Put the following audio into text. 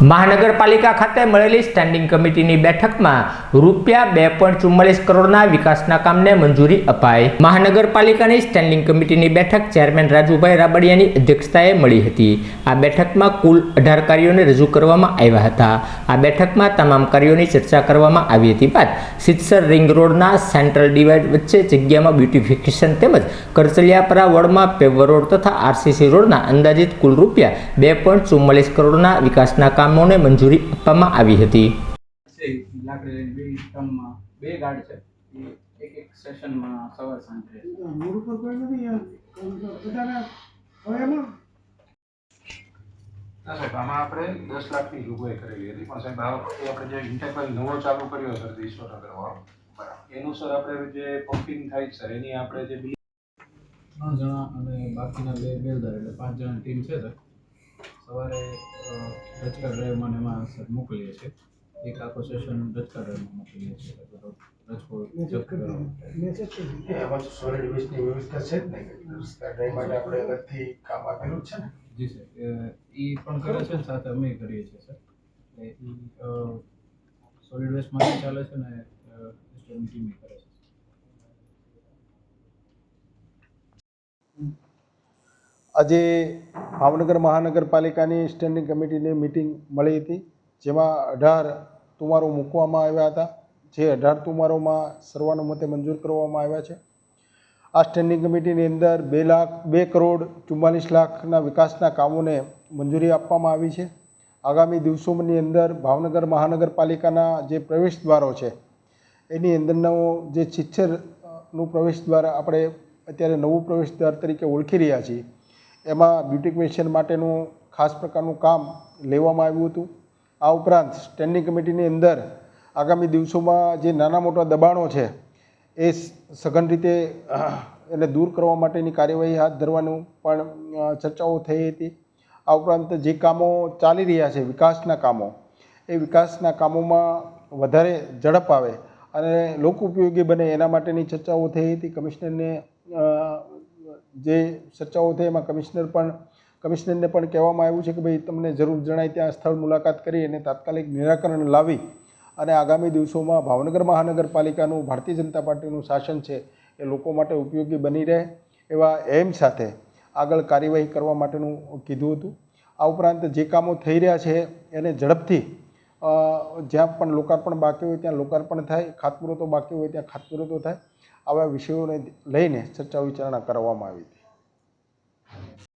મહાનગરપાલિકા ખાતે મળેલી સ્ટેન્ડિંગ કમિટીની બેઠકમાં રૂપિયા બે પોઈન્ટ ચુમ્માલીસ કરોડના વિકાસના કામને મંજૂરી અપાઈ. મહાનગરપાલિકાની સ્ટેન્ડિંગ કમિટીની બેઠક ચેરમેન રાજુભાઈ રાબડિયાની અધ્યક્ષતાએ મળી હતી. આ બેઠકમાં કુલ અઢાર કાર્યોને રજૂ કરવામાં આવ્યા હતા. આ બેઠકમાં તમામ કાર્યોની ચર્ચા કરવામાં આવી હતી બાદ સિત્સર રિંગ રોડના સેન્ટ્રલ ડિવાઇડ વચ્ચે જગ્યામાં બ્યુટિફિકેશન તેમજ કરચલિયાપરા વોર્ડમાં પેવર રોડ તથા આરસીસી રોડના અંદાજિત કુલ રૂપિયા બે પોઈન્ટ ચુમ્માલીસ કરોડના વિકાસના કામોને મંજૂરી આપવામાં આવી હતી. બે ગાર્ડ છે એક એક સેશનમાં સવાર સાંજે ના સાહેબ આમાં આપણે દસ લાખની જોગવાઈ કરેલી હતી પણ સાહેબ આ જે નવો ચાલુ કર્યો સર વાળો એનું સર આપણે જે પમ્પિંગ થાય સર એની આપણે જે ત્રણ જણા અને બાકીના બે બેલદાર પાંચ જણા ટીમ છે સર. સવારે અ, ડ્રાઈવમાં એમાં સર મોકલીએ છીએ. એક આખો સેશન રચકા ડ્રાઈવમાં મોકલીએ છીએ. જ નહીં રસ્તા ડ્રાઈવ માટે આપણે અલગથી કામ છે ને. જી સર એ પણ કરે છે ને સાથે અમે કરીએ છીએ સર. એટલે એ સોલિડ વેસ્ટમાંથી ચાલે છે ને કરે છે. આજે ભાવનગર મહાનગરપાલિકાની સ્ટેન્ડિંગ કમિટીની મિટિંગ મળી હતી, જેમાં અઢાર તુમારો મૂકવામાં આવ્યા હતા, જે અઢાર તુમારોમાં સર્વાનુમતે મંજૂર કરવામાં આવ્યા છે. આ સ્ટેન્ડિંગ કમિટીની અંદર બે લાખ, બે કરોડ ચુમ્માલીસ લાખના વિકાસના કામોને મંજૂરી આપવામાં આવી છે. આગામી દિવસોની અંદર ભાવનગર મહાનગરપાલિકાના જે પ્રવેશ દ્વારો છે, એની અંદરનો જે છિચ્છરનું પ્રવેશ દ્વાર આપણે અત્યારે નવું પ્રવેશ દ્વાર તરીકે ઓળખી રહ્યા છીએ. એમાં બ્યુટિફિકેશન માટેનું ખાસ પ્રકારનું કામ લેવામાં આવ્યું હતું. આ ઉપરાંત સ્ટેન્ડિંગ કમિટીની અંદર આગામી દિવસોમાં જે નાના મોટા દબાણો છે, એ સઘન રીતે એને દૂર કરવા માટેની કાર્યવાહી હાથ ધરવાનું પણ ચર્ચાઓ થઈ હતી. આ ઉપરાંત જે કામો ચાલી રહ્યા છે, વિકાસના કામો, એ વિકાસના કામોમાં વધારે ઝડપ આવે અને લોકો ઉપયોગી બને એના માટેની ચર્ચાઓ થઈ હતી. કમિશનરને જે ચર્ચાઓ થઈ એમાં કમિશનર પણ, કમિશનરને પણ કહેવામાં આવ્યું છે કે ભાઈ તમને જરૂર જણાય ત્યાં સ્થળ મુલાકાત કરી અને તાત્કાલિક નિરાકરણ લાવી અને આગામી દિવસોમાં ભાવનગર મહાનગરપાલિકાનું ભારતીય જનતા પાર્ટીનું શાસન છે એ લોકો માટે ઉપયોગી બની રહે એવા એમ સાથે આગળ કાર્યવાહી કરવા માટેનું કીધું હતું. આ ઉપરાંત જે કામો થઈ રહ્યા છે એને ઝડપથી જ્યાં પણ લોકાર્પણ બાકી હોય ત્યાં લોકાર્પણ થાય, ખાતમુહૂર્તો બાકી હોય ત્યાં ખાતમુહૂર્તો થાય. આવા વિષયોને લઈને ચર્ચા વિચારણા કરવામાં આવી હતી.